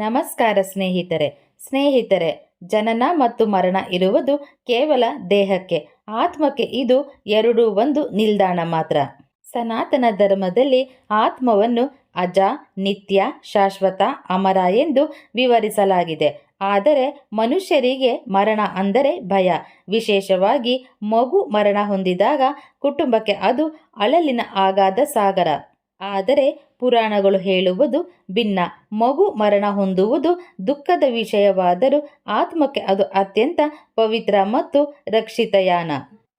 ನಮಸ್ಕಾರ ಸ್ನೇಹಿತರೆ. ಸ್ನೇಹಿತರೆ, ಜನನ ಮತ್ತು ಮರಣ ಇರುವುದು ಕೇವಲ ದೇಹಕ್ಕೆ, ಆತ್ಮಕ್ಕೆ ಇದು ಎರಡು ಒಂದು ನಿಲ್ದಾಣ ಮಾತ್ರ. ಸನಾತನ ಧರ್ಮದಲ್ಲಿ ಆತ್ಮವನ್ನು ಅಜ, ನಿತ್ಯ, ಶಾಶ್ವತ, ಅಮರ ಎಂದು ವಿವರಿಸಲಾಗಿದೆ. ಆದರೆ ಮನುಷ್ಯರಿಗೆ ಮರಣ ಅಂದರೆ ಭಯ. ವಿಶೇಷವಾಗಿ ಮಗು ಮರಣ ಹೊಂದಿದಾಗ ಕುಟುಂಬಕ್ಕೆ ಅದು ಅಳಲಿನ ಆಗಾದ ಸಾಗರ. ಆದರೆ ಪುರಾಣಗಳು ಹೇಳುವುದು ಭಿನ್ನ. ಮಗು ಮರಣ ಹೊಂದುವುದು ದುಃಖದ ವಿಷಯವಾದರೂ ಆತ್ಮಕ್ಕೆ ಅದು ಅತ್ಯಂತ ಪವಿತ್ರ ಮತ್ತು ರಕ್ಷಿತಯಾನ.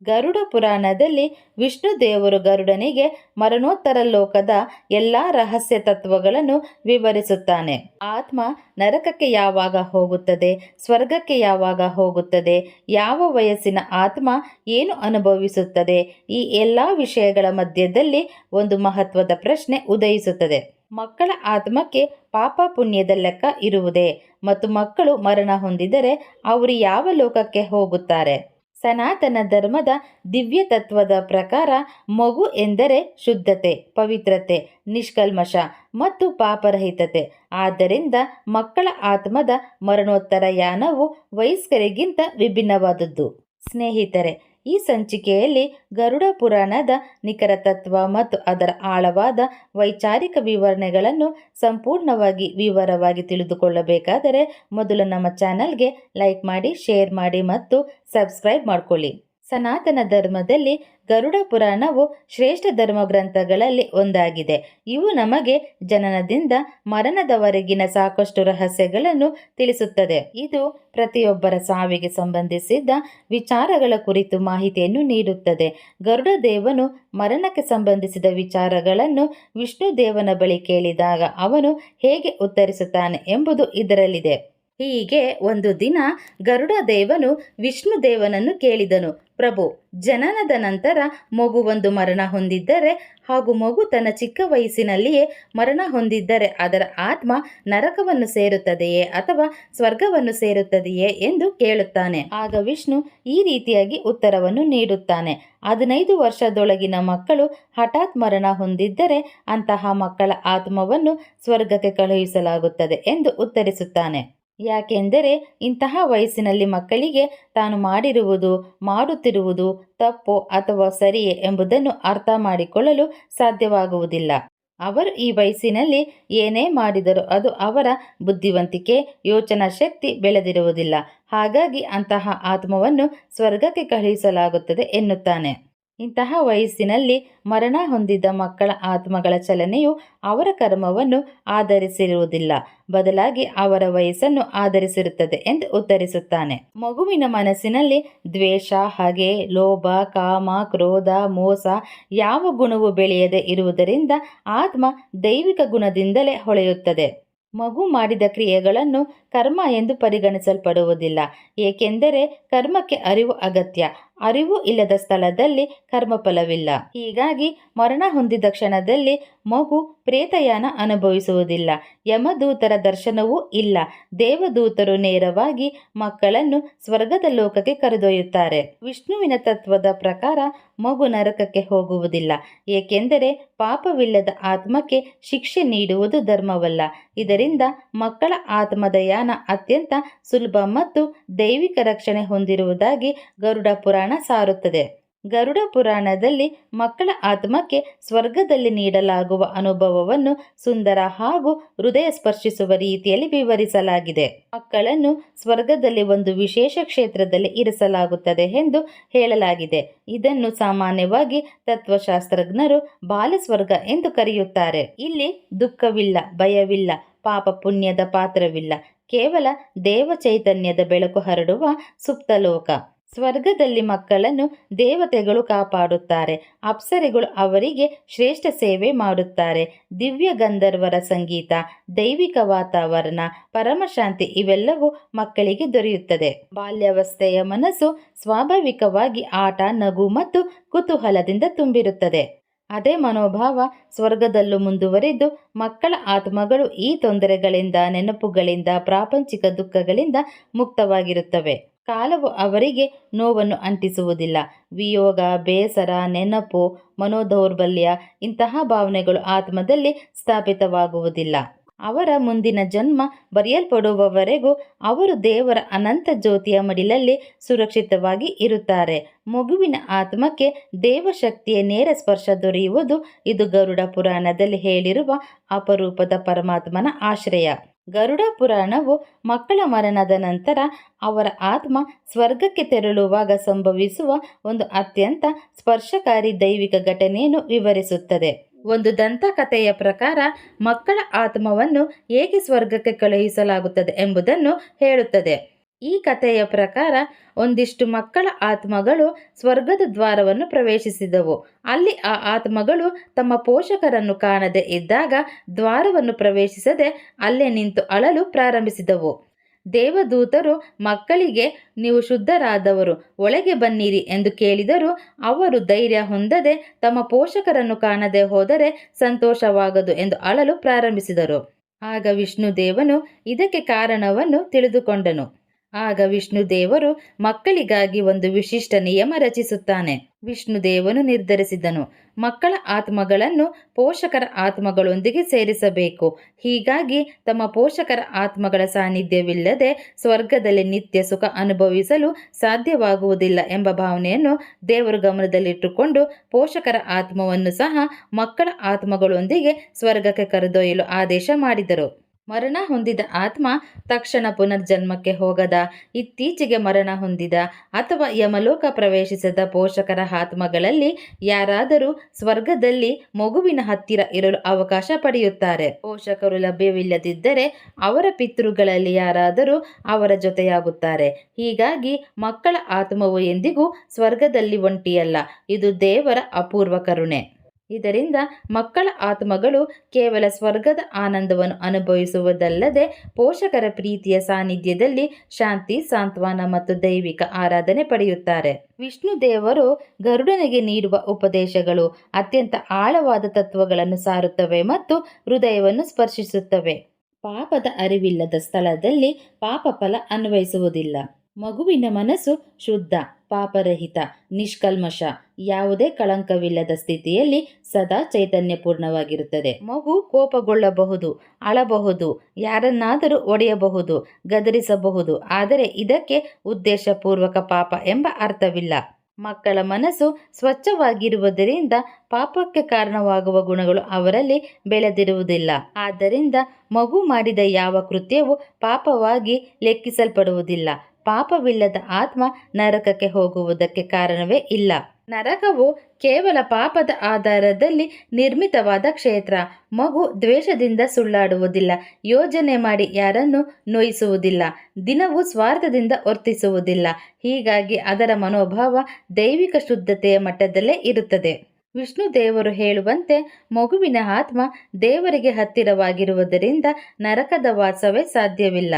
ಗರುಡ ಪುರಾಣದಲ್ಲಿ ವಿಷ್ಣು ದೇವರು ಗರುಡನಿಗೆ ಮರಣೋತ್ತರ ಲೋಕದ ಎಲ್ಲ ರಹಸ್ಯ ತತ್ವಗಳನ್ನು ವಿವರಿಸುತ್ತಾನೆ. ಆತ್ಮ ನರಕಕ್ಕೆ ಯಾವಾಗ ಹೋಗುತ್ತದೆ, ಸ್ವರ್ಗಕ್ಕೆ ಯಾವಾಗ ಹೋಗುತ್ತದೆ, ಯಾವ ವಯಸ್ಸಿನ ಆತ್ಮ ಏನು ಅನುಭವಿಸುತ್ತದೆ, ಈ ಎಲ್ಲ ವಿಷಯಗಳ ಮಧ್ಯದಲ್ಲಿ ಒಂದು ಮಹತ್ವದ ಪ್ರಶ್ನೆ ಉದಯಿಸುತ್ತದೆ. ಮಕ್ಕಳ ಆತ್ಮಕ್ಕೆ ಪಾಪ ಪುಣ್ಯದ ಲೆಕ್ಕ ಇರುವುದೇ ಮತ್ತು ಮಕ್ಕಳು ಮರಣ ಹೊಂದಿದರೆ ಅವರು ಯಾವ ಲೋಕಕ್ಕೆ ಹೋಗುತ್ತಾರೆ? ಸನಾತನ ಧರ್ಮದ ದಿವ್ಯ ತತ್ವದ ಪ್ರಕಾರ ಮಗು ಎಂದರೆ ಶುದ್ಧತೆ, ಪವಿತ್ರತೆ, ನಿಷ್ಕಲ್ಮಶ ಮತ್ತು ಪಾಪರಹಿತತೆ. ಆದ್ದರಿಂದ ಮಕ್ಕಳ ಆತ್ಮದ ಮರಣೋತ್ತರ ಯಾನವು ವಯಸ್ಕರಿಗಿಂತ ವಿಭಿನ್ನವಾದದ್ದು. ಸ್ನೇಹಿತರೆ ಈ ಸಂಚಿಕೆಯಲ್ಲಿ ಗರುಡ ಪುರಾಣದ ನಿಖರ ತತ್ವ ಮತ್ತು ಅದರ ಆಳವಾದ ವೈಚಾರಿಕ ವಿವರಣೆಗಳನ್ನು ಸಂಪೂರ್ಣವಾಗಿ ವಿವರವಾಗಿ ತಿಳಿದುಕೊಳ್ಳಬೇಕಾದರೆ ಮೊದಲು ನಮ್ಮ ಚಾನಲ್ಗೆ ಲೈಕ್ ಮಾಡಿ, ಶೇರ್ ಮಾಡಿ ಮತ್ತು ಸಬ್ಸ್ಕ್ರೈಬ್ ಮಾಡಿಕೊಳ್ಳಿ. ಸನಾತನ ಧರ್ಮದಲ್ಲಿ ಗರುಡ ಪುರಾಣವು ಶ್ರೇಷ್ಠ ಧರ್ಮ ಗ್ರಂಥಗಳಲ್ಲಿ ಒಂದಾಗಿದೆ. ಇವು ನಮಗೆ ಜನನದಿಂದ ಮರಣದವರೆಗಿನ ಸಾಕಷ್ಟು ರಹಸ್ಯಗಳನ್ನು ತಿಳಿಸುತ್ತದೆ. ಇದು ಪ್ರತಿಯೊಬ್ಬರ ಸಾವಿಗೆ ಸಂಬಂಧಿಸಿದ ವಿಚಾರಗಳ ಕುರಿತು ಮಾಹಿತಿಯನ್ನು ನೀಡುತ್ತದೆ. ಗರುಡ ದೇವನು ಮರಣಕ್ಕೆ ಸಂಬಂಧಿಸಿದ ವಿಚಾರಗಳನ್ನು ವಿಷ್ಣು ದೇವನ ಬಳಿ ಕೇಳಿದಾಗ ಅವನು ಹೇಗೆ ಉತ್ತರಿಸುತ್ತಾನೆ ಎಂಬುದು ಇದರಲ್ಲಿದೆ. ಹೀಗೆ ಒಂದು ದಿನ ಗರುಡ ದೇವನು ವಿಷ್ಣು ದೇವನನ್ನು ಕೇಳಿದನು. ಪ್ರಭು, ಜನನದ ನಂತರ ಮಗು ಒಂದು ಮರಣ ಹೊಂದಿದ್ದರೆ ಹಾಗೂ ಮಗು ತನ್ನ ಚಿಕ್ಕ ವಯಸ್ಸಿನಲ್ಲಿಯೇ ಮರಣ ಹೊಂದಿದ್ದರೆ ಅದರ ಆತ್ಮ ನರಕವನ್ನು ಸೇರುತ್ತದೆಯೇ ಅಥವಾ ಸ್ವರ್ಗವನ್ನು ಸೇರುತ್ತದೆಯೇ ಎಂದು ಕೇಳುತ್ತಾನೆ. ಆಗ ವಿಷ್ಣು ಈ ರೀತಿಯಾಗಿ ಉತ್ತರವನ್ನು ನೀಡುತ್ತಾನೆ. ಹದಿನೈದು ವರ್ಷದೊಳಗಿನ ಮಕ್ಕಳು ಹಠಾತ್ ಮರಣ ಹೊಂದಿದ್ದರೆ ಅಂತಹ ಮಕ್ಕಳ ಆತ್ಮವನ್ನು ಸ್ವರ್ಗಕ್ಕೆ ಕಳುಹಿಸಲಾಗುತ್ತದೆ ಎಂದು ಉತ್ತರಿಸುತ್ತಾನೆ. ಯಾಕೆಂದರೆ ಇಂತಹ ವಯಸ್ಸಿನಲ್ಲಿ ಮಕ್ಕಳಿಗೆ ತಾನು ಮಾಡಿರುವುದು, ಮಾಡುತ್ತಿರುವುದು ತಪ್ಪು ಅಥವಾ ಸರಿಯೇ ಎಂಬುದನ್ನು ಅರ್ಥ ಮಾಡಿಕೊಳ್ಳಲು ಸಾಧ್ಯವಾಗುವುದಿಲ್ಲ. ಅವರು ಈ ವಯಸ್ಸಿನಲ್ಲಿ ಏನೇ ಮಾಡಿದರೂ ಅದು ಅವರ ಬುದ್ಧಿವಂತಿಕೆ ಯೋಚನಾ ಶಕ್ತಿ ಬೆಳೆದಿರುವುದಿಲ್ಲ. ಹಾಗಾಗಿ ಅಂತಹ ಆತ್ಮವನ್ನು ಸ್ವರ್ಗಕ್ಕೆ ಕಳುಹಿಸಲಾಗುತ್ತದೆ ಎನ್ನುತ್ತಾನೆ. ಇಂತಹ ವಯಸ್ಸಿನಲ್ಲಿ ಮರಣ ಹೊಂದಿದ ಮಕ್ಕಳ ಆತ್ಮಗಳ ಚಲನೆಯು ಅವರ ಕರ್ಮವನ್ನು ಆಧರಿಸಿರುವುದಿಲ್ಲ. ಬದಲಾಗಿ ಅವರ ವಯಸ್ಸನ್ನು ಆಧರಿಸಿರುತ್ತದೆ ಎಂದು ಉತ್ತರಿಸುತ್ತಾನೆ. ಮಗುವಿನ ಮನಸ್ಸಿನಲ್ಲಿ ದ್ವೇಷ, ಹಗೆ, ಲೋಭ, ಕಾಮ, ಕ್ರೋಧ, ಮೋಸ ಯಾವ ಗುಣವು ಬೆಳೆಯದೆ ಇರುವುದರಿಂದ ಆತ್ಮ ದೈವಿಕ ಗುಣದಿಂದಲೇ ಹೊಳೆಯುತ್ತದೆ. ಮಗು ಮಾಡಿದ ಕ್ರಿಯೆಗಳನ್ನು ಕರ್ಮ ಎಂದು ಪರಿಗಣಿಸಲ್ಪಡುವುದಿಲ್ಲ. ಏಕೆಂದರೆ ಕರ್ಮಕ್ಕೆ ಅರಿವು ಅಗತ್ಯ. ಅರಿವು ಇಲ್ಲದ ಸ್ಥಳದಲ್ಲಿ ಕರ್ಮಫಲವಿಲ್ಲ. ಹೀಗಾಗಿ ಮರಣ ಹೊಂದಿದ ಕ್ಷಣದಲ್ಲಿ ಮಗು ಪ್ರೇತಯಾನ ಅನುಭವಿಸುವುದಿಲ್ಲ. ಯಮದೂತರ ದರ್ಶನವೂ ಇಲ್ಲ. ದೇವದೂತರು ನೇರವಾಗಿ ಮಕ್ಕಳನ್ನು ಸ್ವರ್ಗದ ಲೋಕಕ್ಕೆ ಕರೆದೊಯ್ಯುತ್ತಾರೆ. ವಿಷ್ಣುವಿನ ತತ್ವದ ಪ್ರಕಾರ ಮಗು ನರಕಕ್ಕೆ ಹೋಗುವುದಿಲ್ಲ. ಏಕೆಂದರೆ ಪಾಪವಿಲ್ಲದ ಆತ್ಮಕ್ಕೆ ಶಿಕ್ಷೆ ನೀಡುವುದು ಧರ್ಮವಲ್ಲ. ಇದರಿಂದ ಮಕ್ಕಳ ಆತ್ಮದ ಯಾನ ಅತ್ಯಂತ ಸುಲಭ ಮತ್ತು ದೈವಿಕ ರಕ್ಷಣೆ ಹೊಂದಿರುವುದಾಗಿ ಗರುಡ ಪುರಾಣ ಸಾರುತ್ತದೆ. ಗರುಡ ಪುರಾಣದಲ್ಲಿ ಮಕ್ಕಳ ಆತ್ಮಕ್ಕೆ ಸ್ವರ್ಗದಲ್ಲಿ ನೀಡಲಾಗುವ ಅನುಭವವನ್ನು ಸುಂದರ ಹಾಗೂ ಹೃದಯ ಸ್ಪರ್ಶಿಸುವ ರೀತಿಯಲ್ಲಿ ವಿವರಿಸಲಾಗಿದೆ. ಮಕ್ಕಳನ್ನು ಸ್ವರ್ಗದಲ್ಲಿ ಒಂದು ವಿಶೇಷ ಕ್ಷೇತ್ರದಲ್ಲಿ ಇರಿಸಲಾಗುತ್ತದೆ ಎಂದು ಹೇಳಲಾಗಿದೆ. ಇದನ್ನು ಸಾಮಾನ್ಯವಾಗಿ ತತ್ವಶಾಸ್ತ್ರಜ್ಞರು ಬಾಲಸ್ವರ್ಗ ಎಂದು ಕರೆಯುತ್ತಾರೆ. ಇಲ್ಲಿ ದುಃಖವಿಲ್ಲ, ಭಯವಿಲ್ಲ, ಪಾಪ ಪುಣ್ಯದ ಪಾತ್ರವಿಲ್ಲ, ಕೇವಲ ದೇವ ಚೈತನ್ಯದ ಬೆಳಕು ಹರಡುವ ಸುಪ್ತಲೋಕ. ಸ್ವರ್ಗದಲ್ಲಿ ಮಕ್ಕಳನ್ನು ದೇವತೆಗಳು ಕಾಪಾಡುತ್ತಾರೆ. ಅಪ್ಸರೆಗಳು ಅವರಿಗೆ ಶ್ರೇಷ್ಠ ಸೇವೆ ಮಾಡುತ್ತಾರೆ. ದಿವ್ಯ ಗಂಧರ್ವರ ಸಂಗೀತ, ದೈವಿಕ ವಾತಾವರಣ, ಪರಮಶಾಂತಿ ಇವೆಲ್ಲವೂ ಮಕ್ಕಳಿಗೆ ದೊರೆಯುತ್ತದೆ. ಬಾಲ್ಯಾವಸ್ಥೆಯ ಮನಸ್ಸು ಸ್ವಾಭಾವಿಕವಾಗಿ ಆಟ, ನಗು ಮತ್ತು ಕುತೂಹಲದಿಂದ ತುಂಬಿರುತ್ತದೆ. ಅದೇ ಮನೋಭಾವ ಸ್ವರ್ಗದಲ್ಲೂ ಮುಂದುವರೆದು ಮಕ್ಕಳ ಆತ್ಮಗಳು ಈ ತೊಂದರೆಗಳಿಂದ, ನೆನಪುಗಳಿಂದ, ಪ್ರಾಪಂಚಿಕ ದುಃಖಗಳಿಂದ ಮುಕ್ತವಾಗಿರುತ್ತವೆ. ಕಾಲವು ಅವರಿಗೆ ನೋವನ್ನು ಅಂಟಿಸುವುದಿಲ್ಲ. ವಿಯೋಗ, ಬೇಸರ, ನೆನಪು, ಮನೋದೌರ್ಬಲ್ಯ ಇಂತಹ ಭಾವನೆಗಳು ಆತ್ಮದಲ್ಲಿ ಸ್ಥಾಪಿತವಾಗುವುದಿಲ್ಲ. ಅವರ ಮುಂದಿನ ಜನ್ಮ ಬರೆಯಲ್ಪಡುವವರೆಗೂ ಅವರು ದೇವರ ಅನಂತ ಜ್ಯೋತಿಯ ಮಡಿಲಲ್ಲಿ ಸುರಕ್ಷಿತವಾಗಿ ಇರುತ್ತಾರೆ. ಮಗುವಿನ ಆತ್ಮಕ್ಕೆ ದೇವಶಕ್ತಿಯ ನೇರ ಸ್ಪರ್ಶ ದೊರೆಯುವುದು ಇದು ಗರುಡ ಪುರಾಣದಲ್ಲಿ ಹೇಳಿರುವ ಅಪರೂಪದ ಪರಮಾತ್ಮನ ಆಶ್ರಯ. ಗರುಡ ಪುರಾಣವು ಮಕ್ಕಳ ಮರಣದ ನಂತರ ಅವರ ಆತ್ಮ ಸ್ವರ್ಗಕ್ಕೆ ತೆರಳುವಾಗ ಸಂಭವಿಸುವ ಒಂದು ಅತ್ಯಂತ ಸ್ಪರ್ಶಕಾರಿ ದೈವಿಕ ಘಟನೆಯನ್ನು ವಿವರಿಸುತ್ತದೆ. ಒಂದು ದಂತಕಥೆಯ ಪ್ರಕಾರ ಮಕ್ಕಳ ಆತ್ಮವನ್ನು ಹೇಗೆ ಸ್ವರ್ಗಕ್ಕೆ ಕಳುಹಿಸಲಾಗುತ್ತದೆ ಎಂಬುದನ್ನು ಹೇಳುತ್ತದೆ. ಈ ಕಥೆಯ ಪ್ರಕಾರ ಒಂದಿಷ್ಟು ಮಕ್ಕಳ ಆತ್ಮಗಳು ಸ್ವರ್ಗದ ದ್ವಾರವನ್ನು ಪ್ರವೇಶಿಸಿದವು. ಅಲ್ಲಿ ಆ ಆತ್ಮಗಳು ತಮ್ಮ ಪೋಷಕರನ್ನು ಕಾಣದೆ ಇದ್ದಾಗ ದ್ವಾರವನ್ನು ಪ್ರವೇಶಿಸದೆ ಅಲ್ಲೇ ನಿಂತು ಅಳಲು ಪ್ರಾರಂಭಿಸಿದವು. ದೇವದೂತರು, ಮಕ್ಕಳಿಗೆ ನೀವು ಶುದ್ಧರಾದವರು, ಒಳಗೆ ಬನ್ನಿರಿ ಎಂದು ಕೇಳಿದರು ಅವರು ಧೈರ್ಯ ಹೊಂದದೆ ತಮ್ಮ ಪೋಷಕರನ್ನು ಕಾಣದೆ ಹೋದರೆ ಸಂತೋಷವಾಗದು ಎಂದು ಅಳಲು ಪ್ರಾರಂಭಿಸಿದರು. ಆಗ ವಿಷ್ಣುದೇವನು ಇದಕ್ಕೆ ಕಾರಣವನ್ನು ತಿಳಿದುಕೊಂಡನು. ಆಗ ವಿಷ್ಣು ದೇವರು ಮಕ್ಕಳಿಗಾಗಿ ಒಂದು ವಿಶಿಷ್ಟ ನಿಯಮ ರಚಿಸುತ್ತಾನೆ. ವಿಷ್ಣು ದೇವನು ನಿರ್ಧರಿಸಿದನು. ಮಕ್ಕಳ ಆತ್ಮಗಳನ್ನು ಪೋಷಕರ ಆತ್ಮಗಳೊಂದಿಗೆ ಸೇರಿಸಬೇಕು. ಹೀಗಾಗಿ ತಮ್ಮ ಪೋಷಕರ ಆತ್ಮಗಳ ಸಾನ್ನಿಧ್ಯವಿಲ್ಲದೆ ಸ್ವರ್ಗದಲ್ಲಿ ನಿತ್ಯ ಸುಖ ಅನುಭವಿಸಲು ಸಾಧ್ಯವಾಗುವುದಿಲ್ಲ ಎಂಬ ಭಾವನೆಯನ್ನು ದೇವರು ಗಮನದಲ್ಲಿಟ್ಟುಕೊಂಡು ಪೋಷಕರ ಆತ್ಮವನ್ನು ಸಹ ಮಕ್ಕಳ ಆತ್ಮಗಳೊಂದಿಗೆ ಸ್ವರ್ಗಕ್ಕೆ ಕರೆದೊಯ್ಯಲು ಆದೇಶ ಮಾಡಿದರು. ಮರಣ ಹೊಂದಿದ ಆತ್ಮ ತಕ್ಷಣ ಪುನರ್ಜನ್ಮಕ್ಕೆ ಹೋಗದ. ಇತ್ತೀಚೆಗೆ ಮರಣ ಹೊಂದಿದ ಅಥವಾ ಯಮಲೋಕ ಪ್ರವೇಶಿಸದ ಪೋಷಕರ ಆತ್ಮಗಳಲ್ಲಿ ಯಾರಾದರೂ ಸ್ವರ್ಗದಲ್ಲಿ ಮಗುವಿನ ಹತ್ತಿರ ಇರಲು ಅವಕಾಶ ಪಡೆಯುತ್ತಾರೆ. ಪೋಷಕರು ಲಭ್ಯವಿಲ್ಲದಿದ್ದರೆ ಅವರ ಪಿತೃಗಳಲ್ಲಿ ಯಾರಾದರೂ ಅವರ ಜೊತೆಯಾಗುತ್ತಾರೆ. ಹೀಗಾಗಿ ಮಕ್ಕಳ ಆತ್ಮವು ಎಂದಿಗೂ ಸ್ವರ್ಗದಲ್ಲಿ ಒಂಟಿಯಲ್ಲ. ಇದು ದೇವರ ಅಪೂರ್ವ ಕರುಣೆ. ಇದರಿಂದ ಮಕ್ಕಳ ಆತ್ಮಗಳು ಕೇವಲ ಸ್ವರ್ಗದ ಆನಂದವನ್ನು ಅನುಭವಿಸುವುದಲ್ಲದೆ ಪೋಷಕರ ಪ್ರೀತಿಯ ಸಾನ್ನಿಧ್ಯದಲ್ಲಿ ಶಾಂತಿ, ಸಾಂತ್ವನ ಮತ್ತು ದೈವಿಕ ಆರಾಧನೆ ಪಡೆಯುತ್ತಾರೆ. ವಿಷ್ಣು ದೇವರು ಗರುಡನಿಗೆ ನೀಡುವ ಉಪದೇಶಗಳು ಅತ್ಯಂತ ಆಳವಾದ ತತ್ವಗಳನ್ನು ಸಾರುತ್ತವೆ ಮತ್ತು ಹೃದಯವನ್ನು ಸ್ಪರ್ಶಿಸುತ್ತವೆ. ಪಾಪದ ಅರಿವಿಲ್ಲದ ಸ್ಥಳದಲ್ಲಿ ಪಾಪ ಫಲ ಅನ್ವಯಿಸುವುದಿಲ್ಲ. ಮಗುವಿನ ಮನಸ್ಸು ಶುದ್ಧ. ಪಾಪರಹಿತ, ನಿಷ್ಕಲ್ಮಶ, ಯಾವುದೇ ಕಳಂಕವಿಲ್ಲದ ಸ್ಥಿತಿಯಲ್ಲಿ ಸದಾ ಚೈತನ್ಯಪೂರ್ಣವಾಗಿರುತ್ತದೆ. ಮಗು ಕೋಪಗೊಳ್ಳಬಹುದು, ಅಳಬಹುದು, ಯಾರನ್ನಾದರೂ ಒಡೆಯಬಹುದು, ಗದರಿಸಬಹುದು, ಆದರೆ ಇದಕ್ಕೆ ಉದ್ದೇಶಪೂರ್ವಕ ಪಾಪ ಎಂಬ ಅರ್ಥವಿಲ್ಲ. ಮಕ್ಕಳ ಮನಸ್ಸು ಸ್ವಚ್ಛವಾಗಿರುವುದರಿಂದ ಪಾಪಕ್ಕೆ ಕಾರಣವಾಗುವ ಗುಣಗಳು ಅವರಲ್ಲಿ ಬೆಳೆದಿರುವುದಿಲ್ಲ. ಆದ್ದರಿಂದ ಮಗು ಮಾಡಿದ ಯಾವ ಕೃತ್ಯವೂ ಪಾಪವಾಗಿ ಲೆಕ್ಕಿಸಲ್ಪಡುವುದಿಲ್ಲ. ಪಾಪವಿಲ್ಲದ ಆತ್ಮ ನರಕಕ್ಕೆ ಹೋಗುವುದಕ್ಕೆ ಕಾರಣವೇ ಇಲ್ಲ. ನರಕವು ಕೇವಲ ಪಾಪದ ಆಧಾರದಲ್ಲಿ ನಿರ್ಮಿತವಾದ ಕ್ಷೇತ್ರ. ಮಗು ದ್ವೇಷದಿಂದ ಸುಳ್ಳಾಡುವುದಿಲ್ಲ. ಯೋಜನೆ ಮಾಡಿ ಯಾರನ್ನು ನೋಯಿಸುವುದಿಲ್ಲ. ದಿನವೂ ಸ್ವಾರ್ಥದಿಂದ ವರ್ತಿಸುವುದಿಲ್ಲ. ಹೀಗಾಗಿ ಅದರ ಮನೋಭಾವ ದೈವಿಕ ಶುದ್ಧತೆಯ ಮಟ್ಟದಲ್ಲೇ ಇರುತ್ತದೆ. ವಿಷ್ಣು ದೇವರು ಹೇಳುವಂತೆ ಮಗುವಿನ ಆತ್ಮ ದೇವರಿಗೆ ಹತ್ತಿರವಾಗಿರುವುದರಿಂದ ನರಕದ ವಾಸವೇ ಸಾಧ್ಯವಿಲ್ಲ.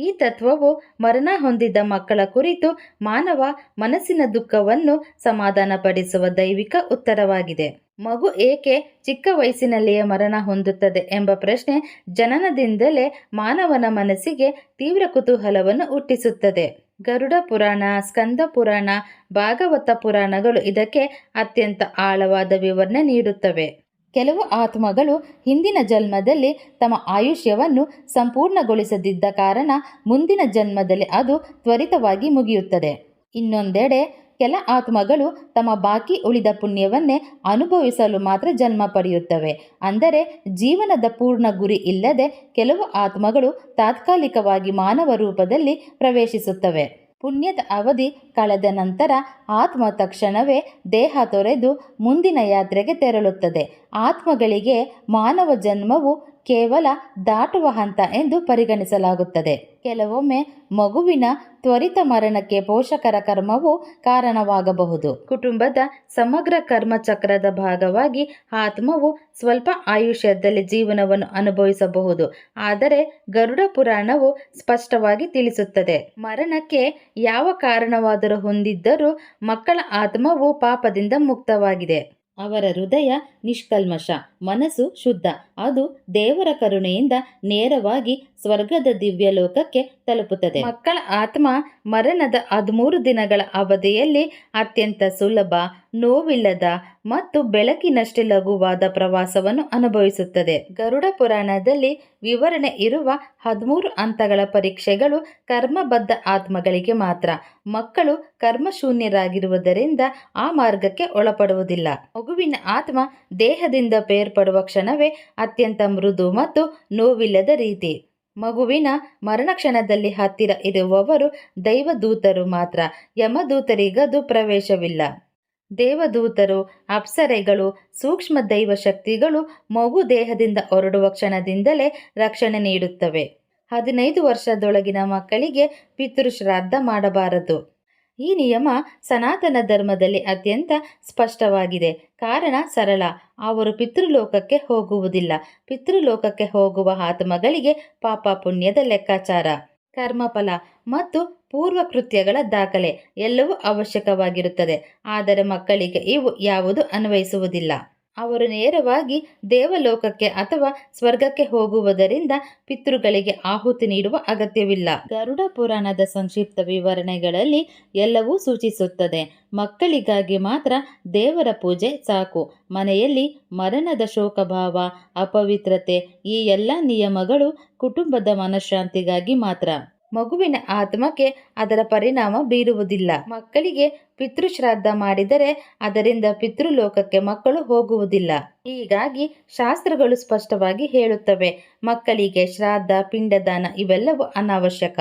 ಈ ತತ್ವವು ಮರಣ ಹೊಂದಿದ ಮಕ್ಕಳ ಕುರಿತು ಮಾನವ ಮನಸ್ಸಿನ ದುಃಖವನ್ನು ಸಮಾಧಾನಪಡಿಸುವ ದೈವಿಕ ಉತ್ತರವಾಗಿದೆ. ಮಗು ಏಕೆ ಚಿಕ್ಕ ವಯಸ್ಸಿನಲ್ಲಿಯೇ ಮರಣ ಹೊಂದುತ್ತದೆ ಎಂಬ ಪ್ರಶ್ನೆ ಜನನದಿಂದಲೇ ಮಾನವನ ಮನಸ್ಸಿಗೆ ತೀವ್ರ ಕುತೂಹಲವನ್ನು ಹುಟ್ಟಿಸುತ್ತದೆ. ಗರುಡ ಪುರಾಣ, ಸ್ಕಂದ ಪುರಾಣ, ಭಾಗವತ ಪುರಾಣಗಳು ಇದಕ್ಕೆ ಅತ್ಯಂತ ಆಳವಾದ ವಿವರಣೆ ನೀಡುತ್ತವೆ. ಕೆಲವು ಆತ್ಮಗಳು ಹಿಂದಿನ ಜನ್ಮದಲ್ಲಿ ತಮ್ಮ ಆಯುಷ್ಯವನ್ನು ಸಂಪೂರ್ಣಗೊಳಿಸದಿದ್ದ ಕಾರಣ ಮುಂದಿನ ಜನ್ಮದಲ್ಲಿ ಅದು ತ್ವರಿತವಾಗಿ ಮುಗಿಯುತ್ತದೆ. ಇನ್ನೊಂದೆಡೆ, ಕೆಲ ಆತ್ಮಗಳು ತಮ್ಮ ಬಾಕಿ ಉಳಿದ ಪುಣ್ಯವನ್ನೇ ಅನುಭವಿಸಲು ಮಾತ್ರ ಜನ್ಮ ಪಡೆಯುತ್ತವೆ. ಅಂದರೆ, ಜೀವನದ ಪೂರ್ಣ ಗುರಿ ಇಲ್ಲದೆ ಕೆಲವು ಆತ್ಮಗಳು ತಾತ್ಕಾಲಿಕವಾಗಿ ಮಾನವ ರೂಪದಲ್ಲಿ ಪ್ರವೇಶಿಸುತ್ತವೆ. ಪುಣ್ಯದ ಅವಧಿ ಕಳೆದ ನಂತರ ಆತ್ಮ ತಕ್ಷಣವೇ ದೇಹ ತೊರೆದು ಮುಂದಿನ ಯಾತ್ರೆಗೆ ತೆರಳುತ್ತದೆ. ಆತ್ಮಗಳಿಗೆ ಮಾನವ ಜನ್ಮವು ಕೇವಲ ದಾಟುವ ಹಂತ ಎಂದು ಪರಿಗಣಿಸಲಾಗುತ್ತದೆ. ಕೆಲವೊಮ್ಮೆ ಮಗುವಿನ ತ್ವರಿತ ಮರಣಕ್ಕೆ ಪೋಷಕರ ಕರ್ಮವು ಕಾರಣವಾಗಬಹುದು. ಕುಟುಂಬದ ಸಮಗ್ರ ಕರ್ಮ ಚಕ್ರದ ಭಾಗವಾಗಿ ಆತ್ಮವು ಸ್ವಲ್ಪ ಆಯುಷ್ಯದಲ್ಲಿ ಜೀವನವನ್ನು ಅನುಭವಿಸಬಹುದು. ಆದರೆ ಗರುಡ ಪುರಾಣವು ಸ್ಪಷ್ಟವಾಗಿ ತಿಳಿಸುತ್ತದೆ, ಮರಣಕ್ಕೆ ಯಾವ ಕಾರಣವಾದರೂ ಹೊಂದಿದ್ದರೂ ಮಕ್ಕಳ ಆತ್ಮವು ಪಾಪದಿಂದ ಮುಕ್ತವಾಗಿದೆ. ಅವರ ಹೃದಯ ನಿಷ್ಕಲ್ಮಶ, ಮನಸ್ಸು ಶುದ್ಧ, ಅದು ದೇವರ ಕರುಣೆಯಿಂದ ನೇರವಾಗಿ ಸ್ವರ್ಗದ ದಿವ್ಯ ಲೋಕಕ್ಕೆ ತಲುಪುತ್ತದೆ. ಮಕ್ಕಳ ಆತ್ಮ ಮರಣದ ಹದಿಮೂರು ದಿನಗಳ ಅವಧಿಯಲ್ಲಿ ಅತ್ಯಂತ ಸುಲಭ, ನೋವಿಲ್ಲದ ಮತ್ತು ಬೆಳಕಿನಷ್ಟೇ ಲಘುವಾದ ಪ್ರವಾಸವನ್ನು ಅನುಭವಿಸುತ್ತದೆ. ಗರುಡ ಪುರಾಣದಲ್ಲಿ ವಿವರಣೆ ಇರುವ ಹದಿಮೂರು ಹಂತಗಳ ಪರೀಕ್ಷೆಗಳು ಕರ್ಮಬದ್ಧ ಆತ್ಮಗಳಿಗೆ ಮಾತ್ರ. ಮಕ್ಕಳು ಕರ್ಮಶೂನ್ಯರಾಗಿರುವುದರಿಂದ ಆ ಮಾರ್ಗಕ್ಕೆ ಒಳಪಡುವುದಿಲ್ಲ. ಮಗುವಿನ ಆತ್ಮ ದೇಹದಿಂದ ಬೇರ್ಪಡುವ ಕ್ಷಣವೇ ಅತ್ಯಂತ ಮೃದು ಮತ್ತು ನೋವಿಲ್ಲದ ರೀತಿ. ಮಗುವಿನ ಮರಣಕ್ಷಣದಲ್ಲಿ ಹತ್ತಿರ ಇರುವವರು ದೈವದೂತರು ಮಾತ್ರ. ಯಮದೂತರಿಗದು ಪ್ರವೇಶವಿಲ್ಲ. ದೇವದೂತರು, ಅಪ್ಸರೆಗಳು, ಸೂಕ್ಷ್ಮ ದೈವ ಶಕ್ತಿಗಳು ಮಗು ದೇಹದಿಂದ ಹೊರಡುವ ಕ್ಷಣದಿಂದಲೇ ರಕ್ಷಣೆ ನೀಡುತ್ತವೆ. ಹದಿನೈದು ವರ್ಷದೊಳಗಿನ ಮಕ್ಕಳಿಗೆ ಪಿತೃಶ್ರಾದ್ದ ಮಾಡಬಾರದು. ಈ ನಿಯಮ ಸನಾತನ ಧರ್ಮದಲ್ಲಿ ಅತ್ಯಂತ ಸ್ಪಷ್ಟವಾಗಿದೆ. ಕಾರಣ ಸರಳ. ಅವರು ಪಿತೃಲೋಕಕ್ಕೆ ಹೋಗುವುದಿಲ್ಲ. ಪಿತೃಲೋಕಕ್ಕೆ ಹೋಗುವ ಆತ್ಮಗಳಿಗೆ ಪಾಪ ಪುಣ್ಯದ ಲೆಕ್ಕಾಚಾರ. ಕರ್ಮಫಲ ಮತ್ತು ಪೂರ್ವ ಕೃತ್ಯಗಳ ದಾಖಲೆ ಎಲ್ಲವೂ ಅವಶ್ಯಕವಾಗಿರುತ್ತದೆ. ಆದರೆ ಮಕ್ಕಳಿಗೆ ಇವು ಯಾವುದು ಅನ್ವಯಿಸುವುದಿಲ್ಲ. ಅವರು ನೇರವಾಗಿ ದೇವಲೋಕಕ್ಕೆ ಅಥವಾ ಸ್ವರ್ಗಕ್ಕೆ ಹೋಗುವುದರಿಂದ ಪಿತೃಗಳಿಗೆ ಆಹುತಿ ನೀಡುವ ಅಗತ್ಯವಿಲ್ಲ. ಗರುಡ ಪುರಾಣದ ಸಂಕ್ಷಿಪ್ತ ವಿವರಣೆಗಳಲ್ಲಿ ಎಲ್ಲವೂ ಸೂಚಿಸುತ್ತದೆ. ಮಕ್ಕಳಿಗಾಗಿ ಮಾತ್ರ ದೇವರ ಪೂಜೆ ಸಾಕು. ಮನೆಯಲ್ಲಿ ಮರಣದ ಶೋಕಭಾವ, ಅಪವಿತ್ರತೆ ಈ ಎಲ್ಲ ನಿಯಮಗಳು ಕುಟುಂಬದ ಮನಃಶಾಂತಿಗಾಗಿ ಮಾತ್ರ. ಮಗುವಿನ ಆತ್ಮಕ್ಕೆ ಅದರ ಪರಿಣಾಮ ಬೀರುವುದಿಲ್ಲ. ಮಕ್ಕಳಿಗೆ ಪಿತೃಶ್ರಾದ್ದ ಮಾಡಿದರೆ ಅದರಿಂದ ಪಿತೃಲೋಕಕ್ಕೆ ಮಕ್ಕಳು ಹೋಗುವುದಿಲ್ಲ. ಹೀಗಾಗಿ ಶಾಸ್ತ್ರಗಳು ಸ್ಪಷ್ಟವಾಗಿ ಹೇಳುತ್ತವೆ, ಮಕ್ಕಳಿಗೆ ಶ್ರಾದ್ದ, ಪಿಂಡದಾನ ಇವೆಲ್ಲವೂ ಅನಾವಶ್ಯಕ.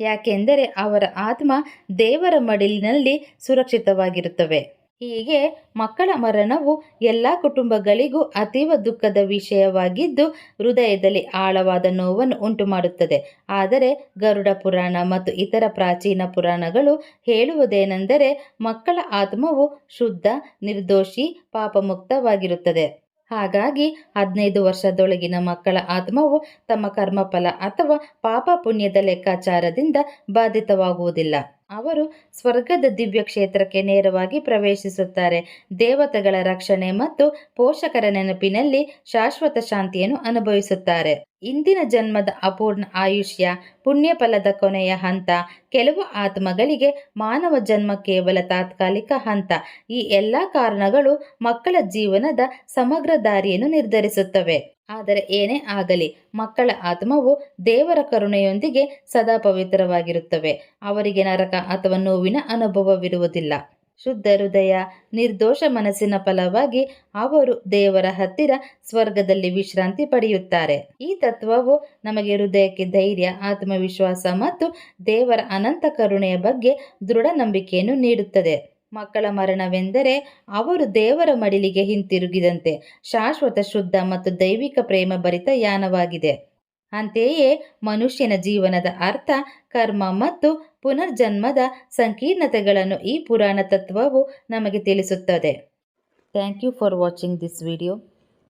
ಯಾಕೆಂದರೆ ಅವರ ಆತ್ಮ ದೇವರ ಮಡಿಲಿನಲ್ಲಿ ಸುರಕ್ಷಿತವಾಗಿರುತ್ತವೆ. ಹೀಗೆ ಮಕ್ಕಳ ಮರಣವು ಎಲ್ಲ ಕುಟುಂಬಗಳಿಗೂ ಅತೀವ ದುಃಖದ ವಿಷಯವಾಗಿದ್ದು ಹೃದಯದಲ್ಲಿ ಆಳವಾದ ನೋವನ್ನು ಉಂಟುಮಾಡುತ್ತದೆ. ಆದರೆ ಗರುಡ ಪುರಾಣ ಮತ್ತು ಇತರ ಪ್ರಾಚೀನ ಪುರಾಣಗಳು ಹೇಳುವುದೇನೆಂದರೆ ಮಕ್ಕಳ ಆತ್ಮವು ಶುದ್ಧ, ನಿರ್ದೋಷಿ, ಪಾಪಮುಕ್ತವಾಗಿರುತ್ತದೆ. ಹಾಗಾಗಿ ಹದಿನೈದು ವರ್ಷದೊಳಗಿನ ಮಕ್ಕಳ ಆತ್ಮವು ತಮ್ಮ ಕರ್ಮಫಲ ಅಥವಾ ಪಾಪ ಪುಣ್ಯದ ಲೆಕ್ಕಾಚಾರದಿಂದ ಬಾಧಿತವಾಗುವುದಿಲ್ಲ. ಅವರು ಸ್ವರ್ಗದ ದಿವ್ಯ ಕ್ಷೇತ್ರಕ್ಕೆ ನೇರವಾಗಿ ಪ್ರವೇಶಿಸುತ್ತಾರೆ. ದೇವತೆಗಳ ರಕ್ಷಣೆ ಮತ್ತು ಪೋಷಕರ ನೆನಪಿನಲ್ಲಿ ಶಾಶ್ವತ ಶಾಂತಿಯನ್ನು ಅನುಭವಿಸುತ್ತಾರೆ. ಇಂದಿನ ಜನ್ಮದ ಅಪೂರ್ಣ ಆಯುಷ್ಯ, ಪುಣ್ಯಫಲದ ಕೊನೆಯ ಹಂತ, ಕೆಲವು ಆತ್ಮಗಳಿಗೆ ಮಾನವ ಜನ್ಮ ಕೇವಲ ತಾತ್ಕಾಲಿಕ ಹಂತ. ಈ ಎಲ್ಲ ಕಾರಣಗಳು ಮಕ್ಕಳ ಜೀವನದ ಸಮಗ್ರ ದಾರಿಯನ್ನು ನಿರ್ಧರಿಸುತ್ತವೆ. ಆದರೆ ಏನೇ ಆಗಲಿ, ಮಕ್ಕಳ ಆತ್ಮವು ದೇವರ ಕರುಣೆಯೊಂದಿಗೆ ಸದಾ ಪವಿತ್ರವಾಗಿರುತ್ತವೆ. ಅವರಿಗೆ ನರಕ ಅಥವಾ ನೋವಿನ ಅನುಭವವಿರುವುದಿಲ್ಲ. ಶುದ್ಧ ಹೃದಯ, ನಿರ್ದೋಷ ಮನಸ್ಸಿನ ಫಲವಾಗಿ ಅವರು ದೇವರ ಹತ್ತಿರ ಸ್ವರ್ಗದಲ್ಲಿ ವಿಶ್ರಾಂತಿ ಪಡೆಯುತ್ತಾರೆ. ಈ ತತ್ವವು ನಮಗೆ ಹೃದಯಕ್ಕೆ ಧೈರ್ಯ, ಆತ್ಮವಿಶ್ವಾಸ ಮತ್ತು ದೇವರ ಅನಂತ ಕರುಣೆಯ ಬಗ್ಗೆ ದೃಢ ನಂಬಿಕೆಯನ್ನು ನೀಡುತ್ತದೆ. ಮಕ್ಕಳ ಮರಣವೆಂದರೆ ಅವರು ದೇವರ ಮಡಿಲಿಗೆ ಹಿಂತಿರುಗಿದಂತೆ ಶಾಶ್ವತ, ಶುದ್ಧ ಮತ್ತು ದೈವಿಕ ಪ್ರೇಮ ಭರಿತ ಯಾನವಾಗಿದೆ. ಅಂತೆಯೇ ಮನುಷ್ಯನ ಜೀವನದ ಅರ್ಥ ಕರ್ಮ ಮತ್ತು ಪುನರ್ಜನ್ಮದ ಸಂಕೀರ್ಣತೆಗಳನ್ನು ಈ ಪುರಾಣ ತತ್ವವು ನಮಗೆ ತಿಳಿಸುತ್ತದೆ. Thank you for watching this video